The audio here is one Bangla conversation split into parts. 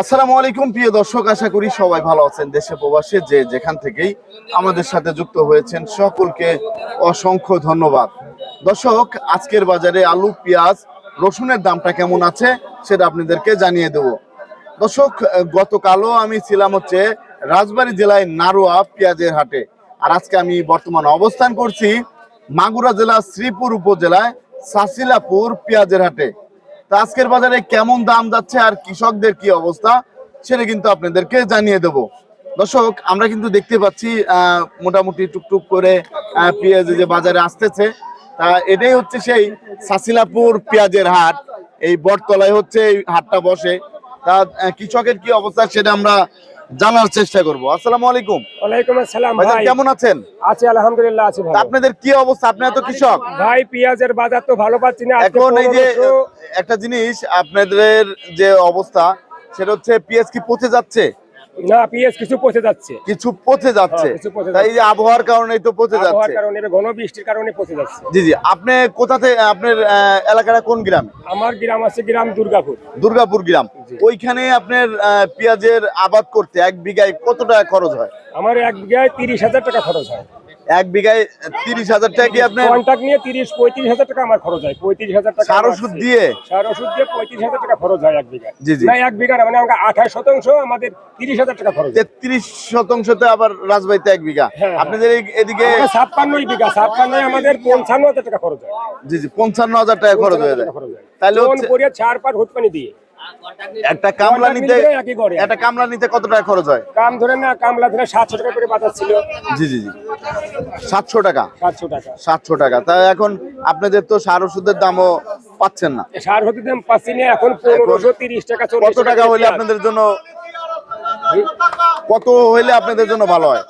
আসসালামু আলাইকুম, প্রিয় দর্শক, আশা করি সবাই ভালো আছেন দেশে প্রবাসে, যে যেখান থেকেই আমাদের সাথে যুক্ত হয়েছেন সকলকে অসংখ্য ধন্যবাদ। দর্শক, আজকের বাজারে আলু, পেঁয়াজ, রসুনের দামটা কেমন আছে সেটা আপনাদেরকে জানিয়ে দেব। দর্শক, গতকালও আমি ছিলাম হচ্ছে রাজবাড়ী জেলায় নারোয়া পেঁয়াজের হাটে। আর আজকে আমি বর্তমান অবস্থান করছি মাগুরা জেলা শ্রীপুর উপজেলায় সাসিলাপুর পেঁয়াজের হাটে। তা আজকের বাজারে কেমন দাম যাচ্ছে আর কৃষকদের কি অবস্থা, সেটা কিন্তু আপনাদেরকে জানিয়ে দেব। দর্শক, আমরা কিন্তু দেখতে পাচ্ছি মোটামুটি টুকটুক করে পেঁয়াজ যে বাজারে আসতেছে, তা এটাই হচ্ছে সেই সাসিলাপুর পেঁয়াজের হাট। এই বটতলায় হচ্ছে এই হাটটা বসে। তা কৃষকের কি অবস্থা সেটা আমরা জানার চেষ্টা করব। আসসালামু আলাইকুম। ওয়ালাইকুম আসসালাম ভাই। কেমন আছেন? আছি আলহামদুলিল্লাহ আছি আপনাদের কি অবস্থা? আপনি তো কৃষক? ভাই পেঁয়াজের বাজার তো ভালো পাচ্ছি না এখন এই যে একটা জিনিস আপনাদের যে অবস্থা সেটা হচ্ছে পেঁয়াজ কি পচে যাচ্ছে? না পেঁয়াজ কিছু পচে যাচ্ছে। কিছু পচে যাচ্ছে। হ্যাঁ, তাই এই আবহাওয়ার কারণে তো পচে আবহাওয়ার যাচ্ছে। কারণে ঘন বৃষ্টির কারণে পচে যাচ্ছে। জি জি আপনি কোথা থেকে আপনার এলাকাটা কোন গ্রাম? আমার গ্রাম আছে গ্রাম দুর্গাপুর। দুর্গাপুর গ্রাম। ওইখানে আপনার পেঁয়াজের আবাদ করতে এক বিঘায় কত টাকা খরচ হয়? আমার এক বিঘায় তিরিশ হাজার টাকা খরচ হয়। এক বিঘায় তিরিশ হাজার টাকা কি আপনার কন্ট্রাক্ট নিয়ে তিরিশ পঁয়ত্রিশ হাজার টাকা আমার খরচ হয়। পঁয়ত্রিশ হাজার টাকা সার ওষুধ দিয়ে? সার ওষুধ দিয়ে পঁয়ত্রিশ হাজার টাকা খরচ হয় এক বিঘা জি, জি। না এক বিঘা মানে আঠাশ শতাংশ আমাদের তিরিশ হাজার টাকা খরচ হয়। তেত্রিশ শতাংশতে আবার রাজবাড়িতে এক বিঘা। হ্যাঁ। আপনাদের এই- এদিকে ছাপ্পান্নই বিঘা ছাপ্পান্নই আমাদের পঞ্চান্ন হাজার টাকা খরচ হয়। জি জি পঞ্চান্ন হাজার টাকা খরচ হয়ে যায়। হয়। তাহলে লোন হচ্ছে- করিয়ে চার পাঁচ হুট পানি দিয়ে। একটা কামলা নিতে। একটা কামলা নিতে কত টাকা খরচ হয়? কাম ধরে না কামলা ধরে সাতশো টাকা করে বাজার ছিল। জি জি জি। সাতশো টাকা? সাতশো টাকা। সাতশো টাকা। তা এখন আপনাদের তো সার ওষুধের দামও পাচ্ছেন না। সার হতে দাম পাচ্ছি না এখন পনেরোশো তিরিশ টাকা চল্লিশ কত টাকা হইলে আপনাদের জন্য কত হইলে আপনাদের জন্য ভালো হয়?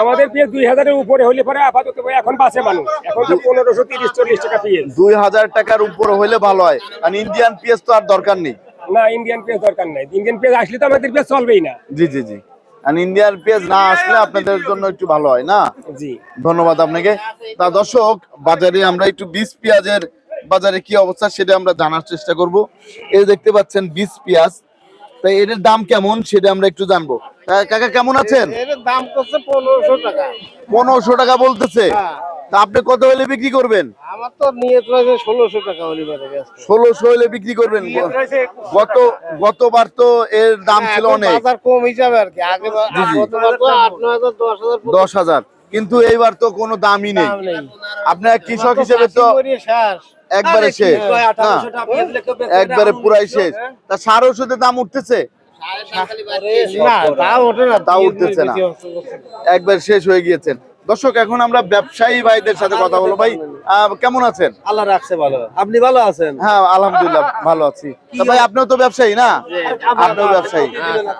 আমাদের পেঁয়াজ দুই হাজারের উপরে হলে পরে আপাতত এখন বাসে মানুষ। এখন তো পনেরোশো তিরিশ চল্লিশ টাকা পেঁয়াজ। দুই হাজার টাকার উপরে হইলে ভালো হয়। কারণ ইন্ডিয়ান পেঁয়াজ তো আর দরকার নেই। না ইন্ডিয়ান দরকার নাই। ইন্ডিয়ান আসলে তো আমাদের চলবেই না। জি জি জি। আর ইন্ডিয়ান পেঁয়াজ না আসলে আপনাদের জন্য একটু ভালো হয় না? জি। ধন্যবাদ আপনাকে। তা দর্শক বাজারে আমরা একটু বীজ পেঁয়াজের বাজারে কি অবস্থা সেটা আমরা জানার চেষ্টা করব। এই দেখতে পাচ্ছেন বীজ পেঁয়াজ। তাই এটার দাম কেমন সেটা আমরা একটু জানব। কাকা কেমন আছেন? এর দাম করছে পনেরোশো টাকা। পনেরোশো টাকা বলতেছে। হ্যাঁ। তা আপনি কত হলে বিক্রি করবেন? আমার তো নিয়ে রয়েছে ষোলোশো টাকা হলিবারে ষোলোশো হলে বিক্রি করবেন? গত গতবার তো এর দাম ছিল অনেক। কম হিসাবে আর কি। আগে দশ হাজার কিন্তু এইবার তো কোনো দামই নেই। আপনার কৃষক হিসেবে তো একবারে শেষ। একবারে পুরাই শেষ। তা সার ওষুধের দাম উঠতেছে? না তা উঠতেছে না। একবার শেষ হয়ে গিয়েছেন। দর্শক এখন আমরা ব্যবসায়ী ভাইদের সাথে কথা বলব। ভাই কেমন আছেন? আল্লাহ রাখছে ভালো। আপনি ভালো আছেন? হ্যাঁ আলহামদুলিল্লাহ ভালো আছি। ভাই আপনিও তো ব্যবসায়ী না? আপনিও ব্যবসায়ী।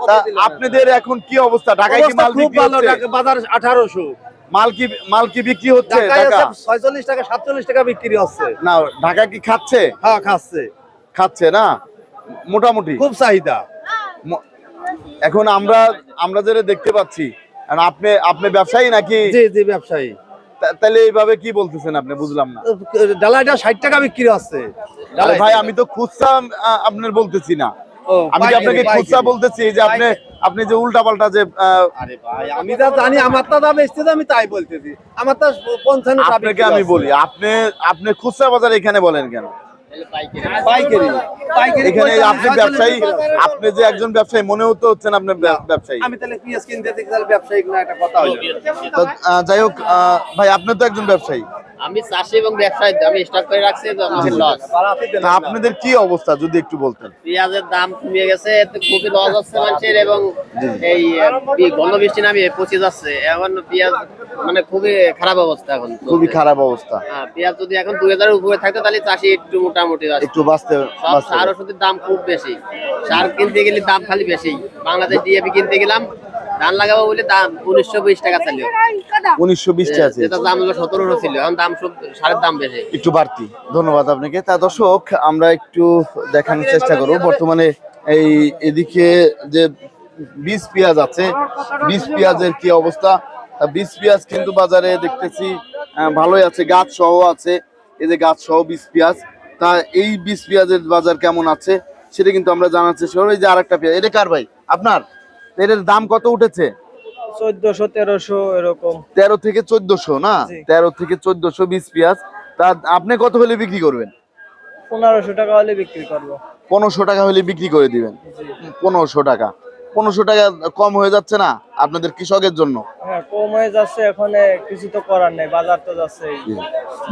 তা আপনাদের এখন কি অবস্থা? ঢাকায় কি মাল বিক্রি হচ্ছে? বাজার আঠারোশো। মাল কি মাল কি বিক্রি হচ্ছে ঢাকা? ছয়চল্লিশ টাকা সাতচল্লিশ টাকা বিক্রি হচ্ছে। না ঢাকা কি খাচ্ছে? হ্যাঁ খাচ্ছে। খাচ্ছে না? মোটামুটি। খুব চাহিদা। এখন আমরা আমরা যেটা দেখতে পাচ্ছি আপনি আপনি ব্যবসায়ী নাকি? জি জি ব্যবসায়ী। তাহলে এইভাবে কি বলতেছেন আপনি? বুঝলাম না। ডালাইটা ষাট টাকা বিক্রি হচ্ছে। ভাই আমি তো খুচরা আপনার বলতেছি না। আমি আপনাকে খুচরা বলতেছি যে আপনি আপনি যে উল্টা পাল্টা যে আরে ভাই আমি যা জানি আমার তো দাম এসছে আমি তাই বলতেছি। আমার তো পঞ্চান্ন আপনাকে আমি বলি আপনি আপনি খুচরা বাজার এখানে বলেন কেন? পাইকারি। পাইকারি এখানে আপনি ব্যবসায়ী আপনি যে একজন ব্যবসায়ী মনে হতে হচ্ছেন আপনি ব্যবসায়ী। আমি তাহলে পিএস কিনতে দেখি তাহলে ব্যবসায়িক না একটা কথা হলো। যাই হোক ভাই আপনি তো একজন ব্যবসায়ী। আমি চাষি এবং ব্যবসায়ী আমি স্টক করে রাখছি আমাদের লস আপনাদের কি অবস্থা যদি একটু বলতেন? পেঁয়াজের দাম কমে গেছে খুবই লস হচ্ছে মানুষের এবং এই বি- ঘন বৃষ্টি নামিয়ে পচে যাচ্ছে। এখন পেঁয়াজ মানে খুবই খারাপ অবস্থা এখন। খুবই খারাপ অবস্থা। হ্যাঁ, পেঁয়াজ যদি এখন দুই হাজারের উপরে থাকতো তাহলে চাষি একটু মোটামুটি একটু বাঁচতে সার ওষুধের দাম খুব বেশি। সার কিনতে গেলে দাম খালি বেশি। বাংলাদেশ ডিএপি কিনতে গেলাম ধান লাগাবো বলে দাম উনিশশো বিশ টাকা ছিল। উনিশশো বিশটা আছে। যেটা দাম হলো সতেরোশো ছিল এখন দাম সারের দাম বেশি। একটু বাড়তি। ধন্যবাদ আপনাকে। তা দর্শক আমরা একটু দেখানোর চেষ্টা করব। বর্তমানে এই এদিকে যে বীজ পেঁয়াজ আছে বীজ পেঁয়াজের কি অবস্থা? বীজ পেঁয়াজ কিন্তু বাজারে দেখতেছি ভালোই আছে। গাছ সহ আছে। এই যে গাছ সহ বীজ পেঁয়াজ। তা এই বীজ পেঁয়াজের বাজার কেমন আছে সেটা কিন্তু আমরা জানার চেষ্টা করব। এই যে আরেকটা পেঁয়াজ এটা কার ভাই? আপনার? এটার দাম কত উঠেছে? চোদ্দশো তেরোশো এরকম। তেরো থেকে চোদ্দশো না? তেরো থেকে চোদ্দশো বিশ পেঁয়াজ। তা আপনি কত হলে বিক্রি করবেন? পনেরোশো টাকা হলে বিক্রি করব। পনেরোশো টাকা হলে বিক্রি করে দিবেন। পনেরোশো টাকা। পনেরোশো টাকা কম হয়ে যাচ্ছে না আপনাদের কৃষকের জন্য? হ্যাঁ কম হয়ে যাচ্ছে এখন কিছু তো করার নেই বাজার তো যাচ্ছে।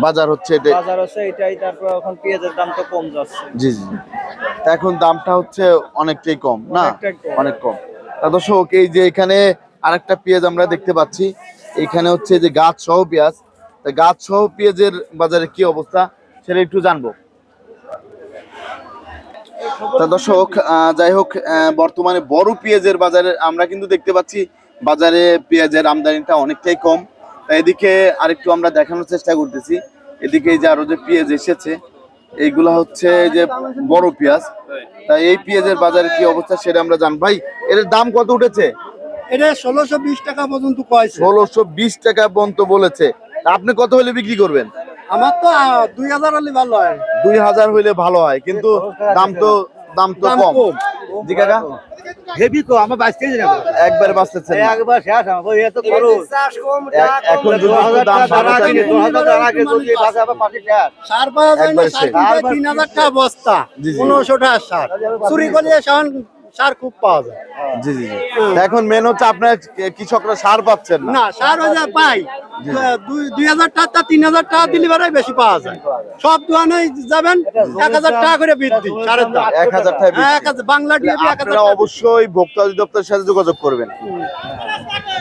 বাজার হচ্ছে বাজার হচ্ছে এটাই তারপর এখন পেঁয়াজের দাম তো কম যাচ্ছে। জি জি। এখন দামটা হচ্ছে অনেকটাই কম না? অনেক কম। তা দর্শক এই যে এখানে আরেকটা পেঁয়াজ আমরা দেখতে পাচ্ছি এখানে হচ্ছে যে গাছ সহ পেঁয়াজ। তা গাছ সহ পেঁয়াজের বাজারে কি অবস্থা সেটা একটু জানব। তা দর্শক যাই হোক বর্তমানে বড় পেঁয়াজের বাজারে আমরা কিন্তু দেখতে পাচ্ছি বাজারে পেঁয়াজের আমদানিটা অনেকটাই কম। তা এদিকে আরেকটু আমরা দেখানোর চেষ্টা করতেছি। এদিকে যে আরও যে পেঁয়াজ এসেছে এইগুলা হচ্ছে যে বড় পেঁয়াজ। তা এই পেঁয়াজের বাজারে কি অবস্থা সেটা আমরা জান ভাই এর দাম কত উঠেছে? এটা ষোলোশো বিশ টাকা পর্যন্ত ষোলোশো বিশ টাকা পর্যন্ত বলেছে। আপনি কত হলে বিক্রি করবেন? আমার তো দুই হাজার হলে ভালো হয়। দুই হাজার হইলে ভালো হয় কিন্তু দাম তো দাম তো কম। জি কাকা? হেভি কো আমার বাঁচতে যাব একবার বাঁচতেছেন একবার শেষ আমার এত করো এখন যদি দাম থাকে না সার টাকা বস্তা। জি, জি। পনেরোশো টাকা সার চুরি করলে সার সার খুব পাওয়া যায়। জি জি জি। এখন মেন হচ্ছে আপনার কৃষকরা সার পাচ্ছেন না? সার হয়ে যায় পাই। দুই হাজার টাকা তিন হাজার টাকা দিলে বেড়াই বেশি পাওয়া যায়। সব দোকানে যাবেন এক হাজার টাকা করে বৃদ্ধি সারের দাম। এক হাজার টাকা এক হাজার বাংলা ডিএপি এক হাজার অবশ্যই ভোক্তা অধিদপ্তরের সাথে যোগাযোগ করবেন।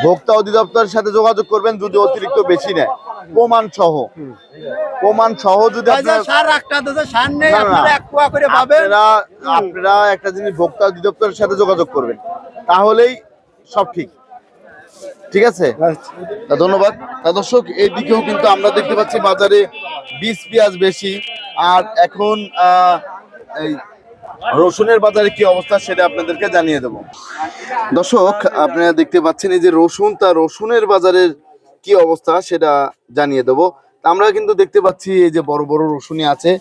ভোক্তা অধিদপ্তরের সাথে যোগাযোগ করবেন যদি অতিরিক্ত বেশি নেয়। প্রমাণ সহ। প্রমাণ সহ যদি আপনার একটা জিনিস ভোক্তা অধিদপ্তরের সাথে যোগাযোগ করবেন। তাহলেই সব ঠিক। ঠিক আছে? ধন্যবাদ। তা দর্শক এই দিকেও কিন্তু আমরা দেখতে পাচ্ছি বাজারে বীজ পেঁয়াজ বেশি। আর এখন আহ, এই রসুনের বাজারে কি অবস্থা সেটা আপনাদেরকে জানিয়ে দেব। দর্শক আপনারা দেখতে পাচ্ছেন এই যে রসুন তা রসুনের বাজারের কি অবস্থা সেটা জানিয়ে দেব। আমরা কিন্তু দেখতে পাচ্ছি এই যে বড় বড় রসুনই আছে।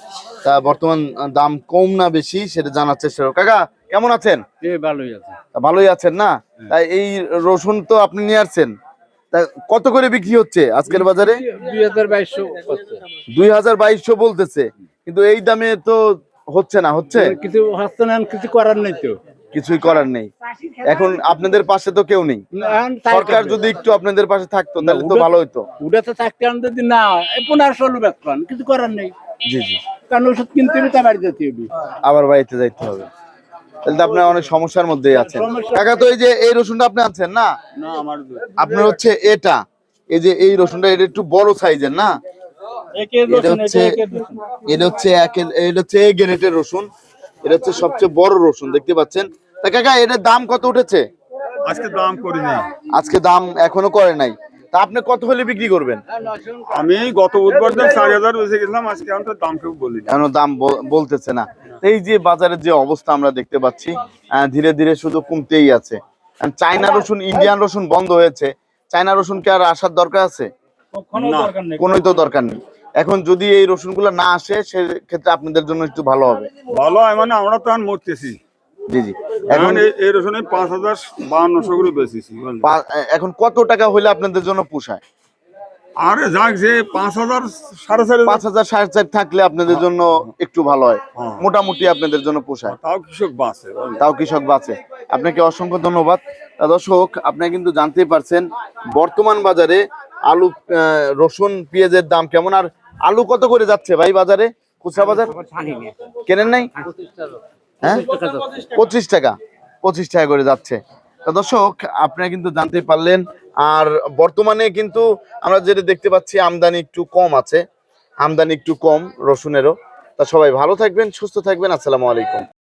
তা বর্তমান দাম কম না বেশি সেটা জানার চেষ্টা কাকা কেমন আছেন? ভালোই আছে। ভালোই আছেন না? তাই এই রসুন তো আপনি নিয়ে আসছেন। তা কত করে বিক্রি হচ্ছে আজকের বাজারে? দুই হাজার বাইশশো দুই হাজার বাইশশো বলতেছে। কিন্তু এই দামে তো হচ্ছে না হচ্ছে? কিছু হচ্ছে না কিছু করার নেই তো। কিছুই করার নেই। এখন আপনাদের পাশে তো কেউ নেই। সরকার যদি একটু আপনাদের পাশে থাকতো তাহলে তো ভালো হতো উড়াতে থাকতে আমি যদি না পনেরোশো লোক বেচলাম কিছু করার নেই। জি জি। কারণ ওষুধ কিনতে হবে তা বাড়ি যেতে হবে আবার বাড়িতে যাইতে হবে। তাহলে তো আপনার অনেক সমস্যার মধ্যেই আছেন। কাকা তো এই যে এই রসুনটা আপনি আনছেন না? না আমার আপনার হচ্ছে এটা। এই যে এই রসুনটা এটা একটু বড় সাইজের না? এটা হচ্ছে এটা হচ্ছে এক- এটা হচ্ছে এ গ্রেটের রসুন। এটা হচ্ছে সবচেয়ে বড় রসুন দেখতে পাচ্ছেন? তা কাকা এটার দাম কত উঠেছে? আজকে দাম করি নাই। আজকে দাম এখনও করে নাই। তা আপনি কত হলে বিক্রি করবেন? আমি গত বুধবার দিন চারি হাজার বেঁচে গেছিলাম আজকে আমি তো দাম কেউ বলি না এখনও দাম বলতেছে না। এই যে বাজারের যে অবস্থা আমরা দেখতে পাচ্ছি আহ, ধীরে ধীরে শুধু কমতেই আছে। চায়না রসুন ইন্ডিয়ান রসুন বন্ধ হয়েছে। চায়না রসুন কি আর আসার দরকার আছে? না। কোনোই তো দরকার নেই। এখন যদি এই রসুনগুলো না আসে সেক্ষেত্রে আপনাদের জন্য একটু ভালো হবে। ভালো হয় মানে আমরা তো আর মরতেছি। জি জি। এখন এখন এই- এই রসুনে পাঁচ হাজার বাহান্নশো করে বেচেছি এখন কত টাকা হলে আপনাদের জন্য পোষায়? আরে যাক যে পাঁচ হাজার সাড়ে চার পাঁচ হাজার সাড়ে চার থাকলে আপনাদের জন্য একটু ভালো হয়। হ্যাঁ। মোটামুটি আপনাদের জন্য পোষায়। তাও কৃষক বাঁচে তাও কৃষক বাঁচে। আপনাকে অসংখ্য ধন্যবাদ। দর্শক আপনি কিন্তু জানতেই পারছেন বর্তমান বাজারে আলু আহ, রসুন পেঁয়াজের দাম কেমন? আর আলু কত করে যাচ্ছে ভাই বাজারে? খুচরা বাজার? কেনেন নাই? হ্যাঁ? পঁচিশ টাকা পঁচিশ টাকা করে যাচ্ছে। তা দর্শক আপনারা কিন্তু জানতে পারলেন আর বর্তমানে কিন্তু আমরা যেটা দেখতে পাচ্ছি আমদানি একটু কম আছে। আমদানি একটু কম রসুনেরও। তা সবাই ভালো থাকবেন সুস্থ থাকবেন। আসসালামু আলাইকুম।